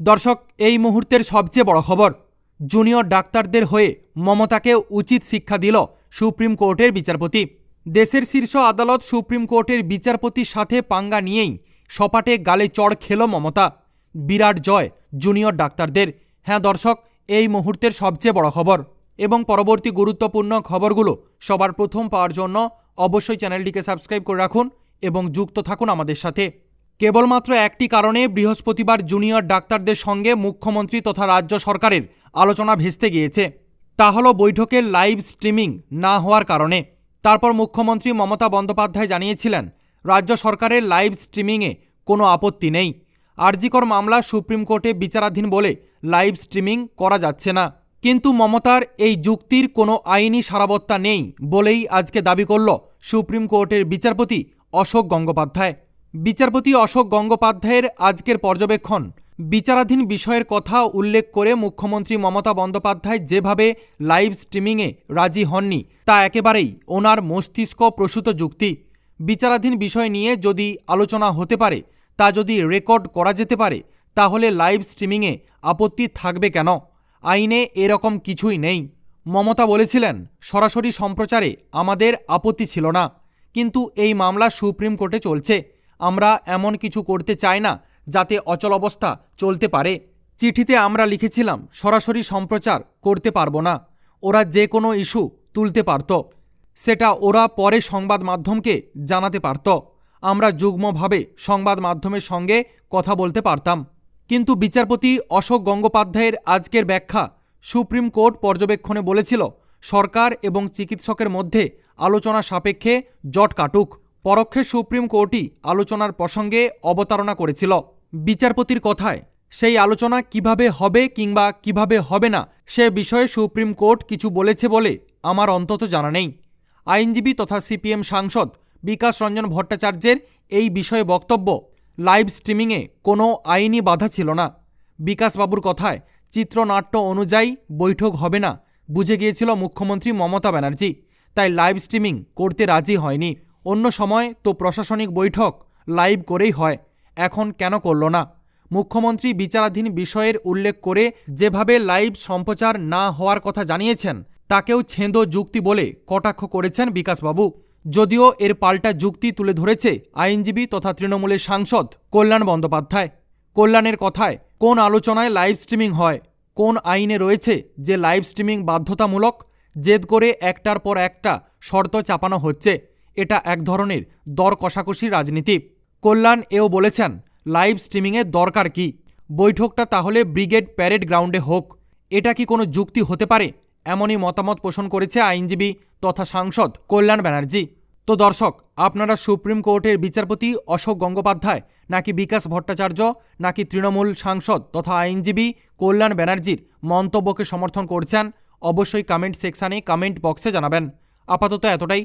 দর্শক, এই মুহূর্তের সবচেয়ে বড় খবর, জুনিয়র ডাক্তারদের হয়ে মমতাকে উচিত শিক্ষা দিল সুপ্রিম কোর্টের বিচারপতি। দেশের শীর্ষ আদালত সুপ্রিম কোর্টের বিচারপতির সাথে পাঙ্গা নিয়েই সপাটে গালে চড় খেল মমতা। বিরাট জয় জুনিয়র ডাক্তারদের। হ্যাঁ দর্শক, এই মুহূর্তের সবচেয়ে বড় খবর এবং পরবর্তী গুরুত্বপূর্ণ খবরগুলো সবার প্রথম পাওয়ার জন্য অবশ্যই চ্যানেলটিকে সাবস্ক্রাইব করে রাখুন এবং যুক্ত থাকুন আমাদের সাথে। কেবলমাত্র একটি কারণে বৃহস্পতিবার জুনিয়র ডাক্তারদের সঙ্গে মুখ্যমন্ত্রী তথা রাজ্য সরকারের আলোচনা ভেস্তে গিয়েছে। তা হল বৈঠকের লাইভ স্ট্রিমিং না হওয়ার কারণে। তারপর মুখ্যমন্ত্রী মমতা বন্দ্যোপাধ্যায় জানিয়েছিলেন, রাজ্য সরকারের লাইভ স্ট্রিমিংয়ে কোনো আপত্তি নেই। আরজিকর মামলা সুপ্রিম কোর্টে বিচারাধীন বলে লাইভ স্ট্রিমিং করা যাচ্ছে না। কিন্তু মমতার এই যুক্তির কোনো আইনি সারাবত্তা নেই বলেই আজকে দাবি করল সুপ্রিম কোর্টের বিচারপতি অশোক গঙ্গোপাধ্যায়। বিচারপতি অশোক গঙ্গোপাধ্যায়ের আজকের পর্যবেক্ষণ। বিচারাধীন বিষয়ের কথা উল্লেখ করে মুখ্যমন্ত্রী মমতা বন্দ্যোপাধ্যায় যেভাবে লাইভ স্ট্রিমিংয়ে রাজি হননি, তা একেবারেই ওনার মস্তিষ্ক প্রসূত যুক্তি। বিচারাধীন বিষয় নিয়ে যদি আলোচনা হতে পারে, তা যদি রেকর্ড করা যেতে পারে, তাহলে লাইভ স্ট্রিমিংয়ে আপত্তি থাকবে কেন? আইনে এরকম কিছুই নেই। মমতা বলেছিলেন, সরাসরি সম্প্রচারে আমাদের আপত্তি ছিল না, কিন্তু এই মামলা সুপ্রিম কোর্টে চলছে। আমরা এমন কিছু করতে চাই না যাতে অচল অবস্থা চলতে পারে। চিঠিতে আমরা লিখেছিলাম, সরাসরি সম্প্রচার করতে পারব না। ওরা যে কোনো ইস্যু তুলতে পারত। সেটা ওরা পরে সংবাদ মাধ্যমকে জানাতে পারত। আমরা যুগ্মভাবে সংবাদ মাধ্যমের সঙ্গে কথা বলতে পারতাম। কিন্তু বিচারপতি অশোক গঙ্গোপাধ্যায়ের আজকের ব্যাখ্যা সুপ্রিম কোর্ট পর্যবেক্ষণে বলেছিল, সরকার এবং চিকিৎসকের মধ্যে আলোচনা সাপেক্ষে জট কাটুক। পরোক্ষে সুপ্রিম কোর্টই আলোচনার প্রসঙ্গে অবতারণা করেছিল। বিচারপতির কথায়, সেই আলোচনা কীভাবে হবে কিংবা কীভাবে হবে না, সে বিষয়ে সুপ্রিম কোর্ট কিছু বলেছে বলে আমার অন্তত জানা নেই। আইনজীবী তথা সিপিএম সাংসদ বিকাশ রঞ্জন ভট্টাচার্যের এই বিষয়ে বক্তব্য লাইভ স্ট্রিমিংয়ে কোনো আইনি বাধা ছিল না। বিকাশবাবুর কথায়, চিত্রনাট্য অনুযায়ী বৈঠক হবে না, বুঝে গিয়েছিল মুখ্যমন্ত্রী মমতা ব্যানার্জি। তাই লাইভ স্ট্রিমিং করতে রাজি হয়নি। অন্য সময় তো প্রশাসনিক বৈঠক লাইভ করেই হয়, এখন কেন করল না? মুখ্যমন্ত্রী বিচারাধীন বিষয়ের উল্লেখ করে যেভাবে লাইভ সম্প্রচার না হওয়ার কথা জানিয়েছেন, তাকেও ছেঁদো যুক্তি বলে কটাক্ষ করেছেন বিকাশবাবু। যদিও এর পাল্টা যুক্তি তুলে ধরেছে আইনজীবী তথা তৃণমূলের সাংসদ কল্যাণ বন্দ্যোপাধ্যায়। কল্যাণের কথায়, কোন আলোচনায় লাইভ স্ট্রিমিং হয়? কোন আইনে রয়েছে যে লাইভ স্ট্রিমিং বাধ্যতামূলক? জেদ করে একটার পর একটা শর্ত চাপানো হচ্ছে। এটা এক ধরনের দর কষাকষি রাজনীতি। কল্যাণ এও বলেছেন, লাইভ স্ট্রিমিংয়ের দরকার কি? বৈঠকটা তাহলে ব্রিগেড প্যারেড গ্রাউন্ডে হোক। এটা কি কোনো যুক্তি হতে পারে? এমনই মতামত পোষণ করেছে আইনজীবী তথা সাংসদ কল্যাণ ব্যানার্জি। তো দর্শক, আপনারা সুপ্রিম কোর্টের বিচারপতি অশোক গঙ্গোপাধ্যায় নাকি বিকাশ ভট্টাচার্য নাকি তৃণমূল সাংসদ তথা আইনজীবী কল্যাণ ব্যানার্জির মন্তব্যকে সমর্থন করছেন, অবশ্যই কমেন্ট সেকশানে কমেন্ট বক্সে জানাবেন। আপাতত এতটাই।